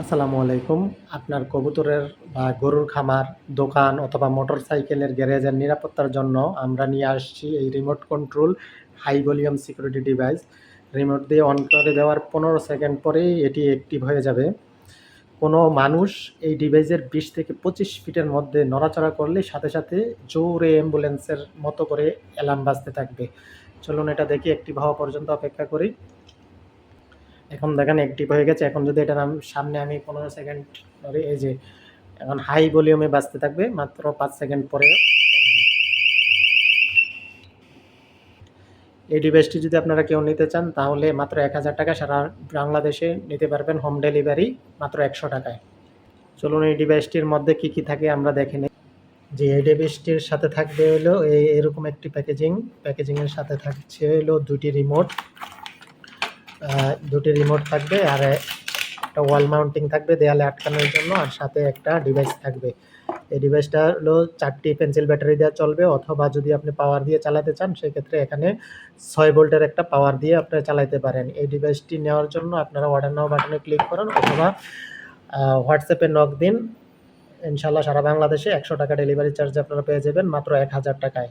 আসসালামু আলাইকুম। আপনার কবুতরের বা গরুর খামার, দোকান অথবা মোটর সাইকেলের গ্যারেজের নিরাপত্তার জন্য আমরা নিয়ে আসছি এই remote control high volume security device remote দিয়ে অন করে দেওয়ার পনেরো সেকেন্ড পরেই এটি অ্যাক্টিভ হয়ে যাবে। কোনো মানুষ এই ডিভাইসের বিশ থেকে পঁচিশ ফিটের মধ্যে নড়াচড়া করলে সাথে সাথে জোরে অ্যাম্বুলেন্সের মতো করে অ্যালার্ম বাজতে থাকবে। চলুন এটা দেখি অ্যাক্টিভ হওয়া পর্যন্ত অপেক্ষা করি। এখন দেখেন অ্যাক্টিভ হয়ে গেছে। এখন যদি এটার সামনে আমি পনেরো সেকেন্ড ধরে, এই যে, এখন হাই ভলিউমে বাঁচতে থাকবে, মাত্র পাঁচ সেকেন্ড পরে। এই ডিভাইসটি যদি আপনারা কেউ নিতে চান, তাহলে মাত্র এক হাজার টাকা সারা বাংলাদেশে নিতে পারবেন হোম ডেলিভারি মাত্র একশো টাকায়। চলুন এই ডিভাইসটির মধ্যে কি কি থাকে আমরা দেখে নিই। যে এই ডিভাইসটির সাথে থাকবে হলো এই এরকম একটি প্যাকেজিং প্যাকেজিংয়ের সাথে থাকছে হলো দুটি রিমোট দুটি রিমোট থাকবে আর একটা ওয়াল মাউন্টিং থাকবে দেয়ালে আটকানোর জন্য আর সাথে একটা ডিভাইস থাকবে। এই ডিভাইসটা হলো চারটি পেন্সিল ব্যাটারি দেওয়া চলবে অথবা যদি আপনি পাওয়ার দিয়ে চালাতে চান সেক্ষেত্রে এখানে ছয় ভোল্টের একটা পাওয়ার দিয়ে আপনারা চালাতে পারেন। এই ডিভাইসটি নেওয়ার জন্য আপনারা অর্ডার নাও বাটনে ক্লিক করুন অথবা হোয়াটসঅ্যাপে নক দিন। ইনশাল্লাহ সারা বাংলাদেশে একশো টাকা ডেলিভারি চার্জ আপনারা পেয়ে যাবেন মাত্র এক হাজার টাকায়।